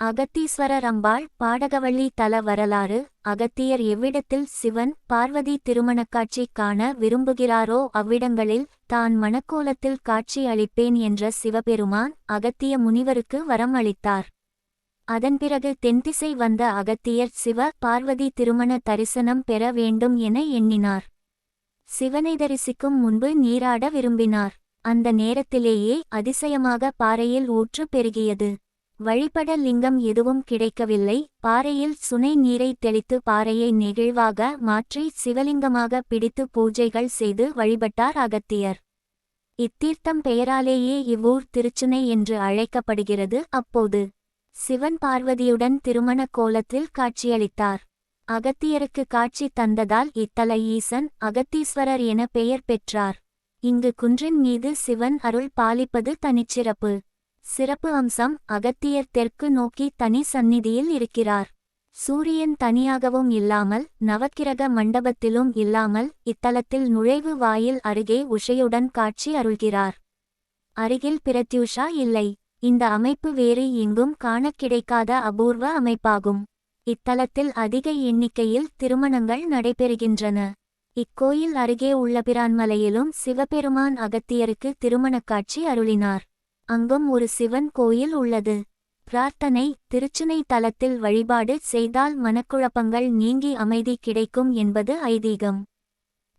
அகத்தீஸ்வரர் அம்பாள் பாடகவள்ளி தல வரலாறு அகத்தியர் எவ்விடத்தில் சிவன் பார்வதி திருமணக் காட்சி காண விரும்புகிறாரோ அவ்விடங்களில் தான் மணக்கோலத்தில் காட்சி அளிப்பேன் என்ற சிவபெருமான் அகத்திய முனிவருக்கு வரம் அளித்தார். அதன் பிறகு தென்திசை வந்த அகத்தியர் சிவ பார்வதி திருமண தரிசனம் பெற வேண்டும் என எண்ணினார். சிவனை தரிசிக்கும் முன்பு நீராட விரும்பினார். அந்த நேரத்திலேயே அதிசயமாக பாறையில் ஊற்று பெருகியது. வழிபட லிங்கம் எதுவும் கிடைக்கவில்லை. பாறையில் சுனை நீரை தெளித்து பாறையை நெகிழ்வாக மாற்றி சிவலிங்கமாக பிடித்து பூஜைகள் செய்து வழிபட்டார் அகத்தியர். இத்தீர்த்தம் பெயராலேயே இவ்வூர் திருச்சுனை என்று அழைக்கப்படுகிறது. அப்போது சிவன் பார்வதியுடன் திருமண கோலத்தில் காட்சியளித்தார். அகத்தியருக்கு காட்சி தந்ததால் இத்தல ஈசன் அகத்தீஸ்வரர் என பெயர் பெற்றார். இங்கு குன்றின் மீது சிவன் அருள் பாலிப்பது தனிச்சிறப்பு. சிறப்பு அம்சம் அகத்தியர் தெற்கு நோக்கி தனி சந்நிதியில் இருக்கிறார். சூரியன் தனியாகவும் இல்லாமல் நவக்கிரக மண்டபத்திலும் இல்லாமல் இத்தலத்தில் நுழைவு வாயில் அருகே உஷையுடன் காட்சி அருள்கிறார். அருகில் பிரத்யூஷா இல்லை. இந்த அமைப்பு வேறு எங்கும் காணக் கிடைக்காத அபூர்வ அமைப்பாகும். இத்தலத்தில் அதிக எண்ணிக்கையில் திருமணங்கள் நடைபெறுகின்றன. இக்கோயில் அருகே உள்ள பிரான்மலையிலும் சிவபெருமான் அகத்தியருக்கு திருமணக் காட்சி அருளினார். அங்கும் ஒரு சிவன் கோயில் உள்ளது. பிரார்த்தனை திருச்சினை தலத்தில் வழிபாடு செய்தால் மனக்குழப்பங்கள் நீங்கி அமைதி கிடைக்கும் என்பது ஐதீகம்.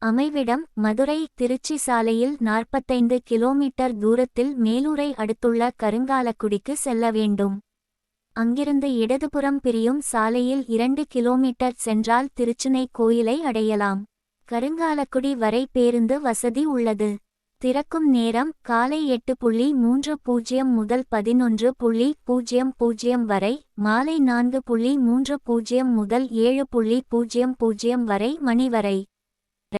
அமைவிடம் மதுரை திருச்சி சாலையில் நாற்பத்தைந்து கிலோமீட்டர் தூரத்தில் மேலூரை அடுத்துள்ள கருங்காலக்குடிக்கு செல்ல வேண்டும். அங்கிருந்து இடதுபுறம் பிரியும் சாலையில் இரண்டு கிலோமீட்டர் சென்றால் திருச்சினை கோயிலை அடையலாம். கருங்காலக்குடி வரை பேருந்து வசதி உள்ளது. திறக்கும் நேரம் காலை எட்டு புள்ளி மூன்று பூஜ்ஜியம் முதல் பதினொன்று புள்ளி பூஜ்ஜியம் பூஜ்ஜியம் வரை மாலை நான்கு புள்ளி மூன்று பூஜ்ஜியம் முதல் ஏழு புள்ளி பூஜ்ஜியம் பூஜ்ஜியம் வரை மணி வரை.